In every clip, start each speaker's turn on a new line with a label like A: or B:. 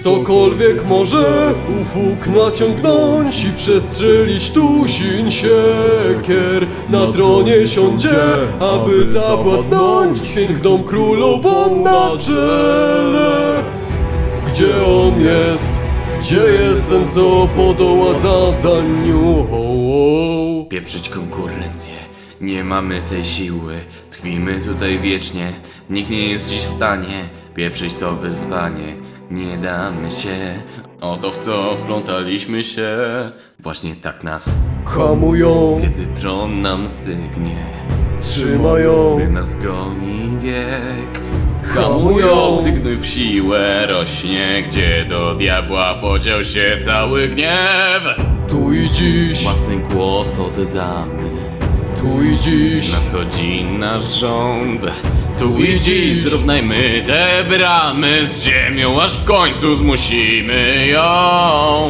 A: Ktokolwiek może ufuk naciągnąć i przestrzelić tuzin siekier Na tronie siądzie, aby zawładnąć z piękną królową na czele Gdzie on jest? Gdzie jest ten, co podoła zadaniu?
B: Pieprzyć konkurencję. Nie mamy tej siły. Tkwimy tutaj wiecznie. Nikt nie jest dziś w stanie pieprzyć to wyzwanie. Nie damy się. Oto w co wplątaliśmy się. Właśnie tak nas,
A: Hamują,
B: kiedy tron nam stygnie.
A: trzymają
B: Gdy nas goni wiek. Hamują, gdy w siłę rośnie, gdzie do diabła podział się cały gniew.
A: Tu i dziś,
B: Własny głos oddamy.
A: Tu i dziś
B: Nadchodzi nasz rząd. Tu i dziś zrównajmy te bramy z ziemią, aż w końcu zmusimy ją.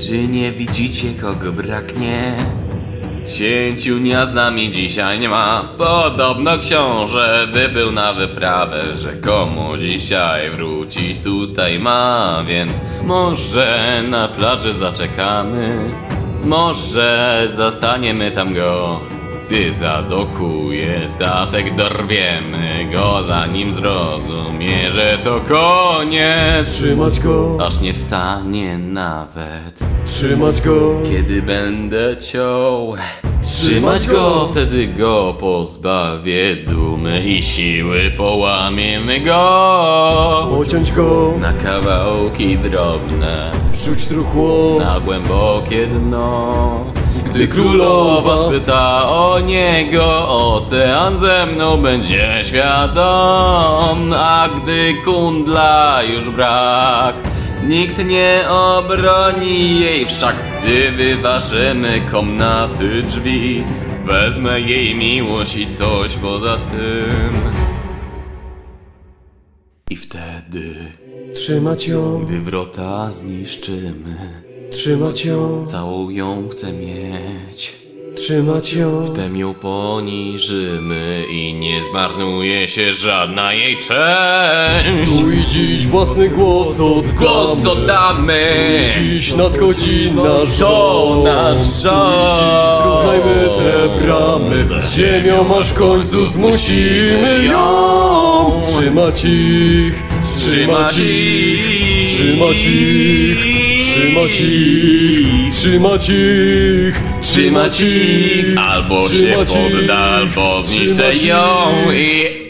B: Czy nie widzicie, kogo braknie? Sięciu dnia z nami dzisiaj nie ma. Podobno książę wybył na wyprawę, rzekomo dzisiaj wrócić tutaj ma, więc może na plaży zaczekamy. Może zastaniemy tam go. Gdy zadokuje statek, dorwiemy go, zanim zrozumie, że to koniec.
A: Trzymać go,
B: Aż nie wstanie nawet.
A: trzymać go
B: Kiedy będę ciął Trzymać go, wtedy go pozbawię dumy i siły Połamiemy go.
A: Pociąć go,
B: na kawałki drobne.
A: Rzuć truchło.
B: Na głębokie dno. Gdy królowa spyta o niego Ocean ze mną będzie świadom. A gdy kundla już brak Nikt nie obroni jej wszak Gdy wyważymy komnaty drzwi Wezmę jej miłość i coś poza tym. I wtedy
A: Trzymać ją,
B: gdy wrota zniszczymy,
A: trzymać ją,
B: całą ją chcę mieć.
A: Trzymać ją.
B: Wtem ją poniżymy i nie zmarnuje się żadna jej część.
A: Tu i dziś własny głos oddamy.
B: Głos oddamy!
A: Dziś nadchodzi nasz rząd
B: nasz
A: Tu i dziś zrównajmy te bramy. Z ziemią aż w końcu zmusimy ją. Trzymać ich, trzymać ich. Trzymać ich, trzymać ich Trzymać ich,
B: Trzymać ich, albo się podda, albo zniszczę ją i